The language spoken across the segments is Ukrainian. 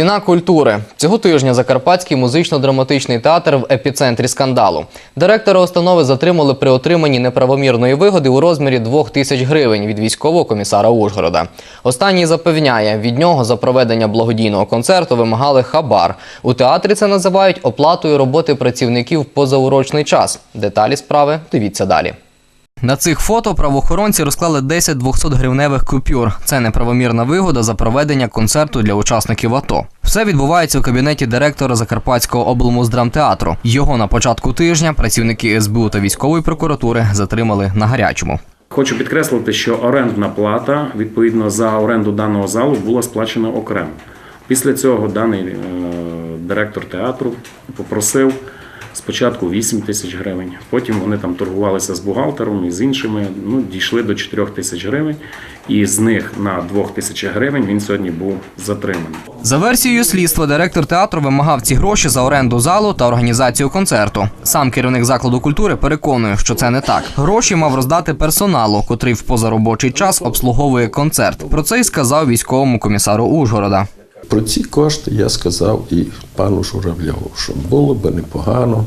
Ціна культури цього тижня Закарпатський музично-драматичний театр в епіцентрі скандалу. Директора установи затримали при отриманні неправомірної вигоди у розмірі 2 тисяч гривень від військового комісара Ужгорода. Останній запевняє, від нього за проведення благодійного концерту вимагали хабар. У театрі це називають оплатою роботи працівників позаурочний час. Деталі справи дивіться далі. На цих фото правоохоронці розклали 10 200-гривневих купюр. Це неправомірна вигода за проведення концерту для учасників АТО. Все відбувається у кабінеті директора Закарпатського облмуздрамтеатру. Його на початку тижня працівники СБУ та військової прокуратури затримали на гарячому. Хочу підкреслити, що орендна плата відповідно за оренду даного залу була сплачена окремо. Після цього даний е, директор театру попросив спочатку 8 тисяч гривень, потім вони там торгувалися з бухгалтером і з іншими. Ну, дійшли до 4 тисяч гривень, і з них на 2 тисяч гривень він сьогодні був затриманий. За версією слідства, директор театру вимагав ці гроші за оренду залу та організацію концерту. Сам керівник закладу культури переконує, що це не так. Гроші мав роздати персоналу, котрий в позаробочий час обслуговує концерт. Про це й сказав військовому комісару Ужгорода. Про ці кошти я сказав і пану Журавльову, що було би непогано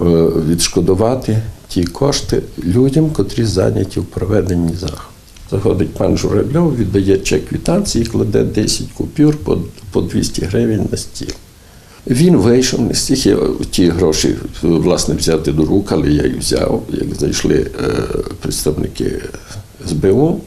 е, відшкодувати ті кошти людям, котрі зайняті в проведенні заходу. Заходить пан Журавльов, віддає чек квитанції, кладе 10 купюр по, по 200 гривень на стіл. Він вийшов, не стих я ті гроші власне взяти до рук, але я їх взяв, як зайшли е, представники СБУ.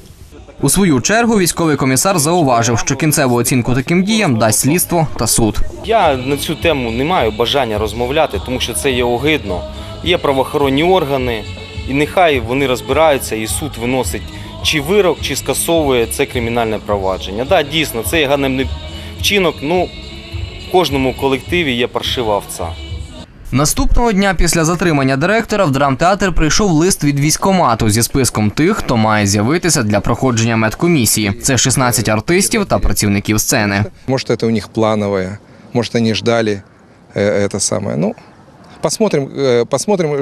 У свою чергу військовий комісар зауважив, що кінцеву оцінку таким діям дасть слідство та суд. Я на цю тему не маю бажання розмовляти, тому що це є огидно. Є правоохоронні органи, і нехай вони розбираються, і суд виносить чи вирок, чи скасовує це кримінальне провадження. Так, да, дійсно, це є ганебний вчинок. Ну, в кожному колективі є паршива овця. Наступного дня після затримання директора в драмтеатр прийшов лист від військомату зі списком тих, хто має з'явитися для проходження медкомісії. Це 16 артистів та працівників сцени. Может, это у них плановое, может, они ждали э, это самое. Ну, посмотрим, э, посмотрим,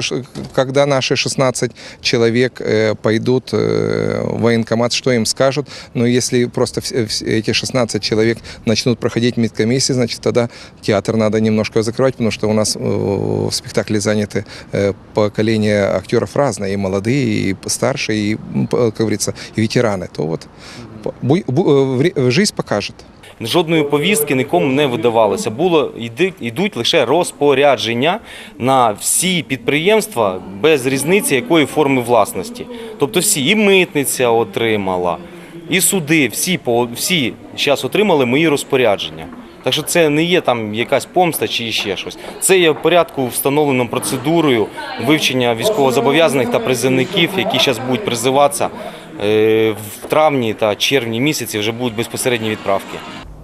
когда наши 16 человек э, пойдут э, в военкомат, что им скажут. Но если просто эти 16 человек начнут проходить медкомиссии, значит, тогда театр надо немножко закрывать, потому что у нас в спектакле заняты поколения актеров разные, и молодые, и старшие, и, как говорится, и ветераны. То вот жизнь покажет. Жодної повістки нікому не видавалося. Було йдуть лише розпорядження на всі підприємства без різниці якої форми власності. Тобто всі і митниця отримала, і суди, всі по всі зараз отримали мої розпорядження. Так що це не є там якась помста чи ще щось. Це є в порядку встановленою процедурою вивчення військовозобов'язаних та призовників, які зараз будуть призиватися е, в травні та червні місяці вже будуть безпосередні відправки.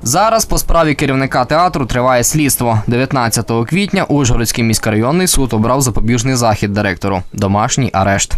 Зараз по справі керівника театру триває слідство. 19 квітня Ужгородський міськрайонний суд обрав запобіжний захід директору домашній арешт.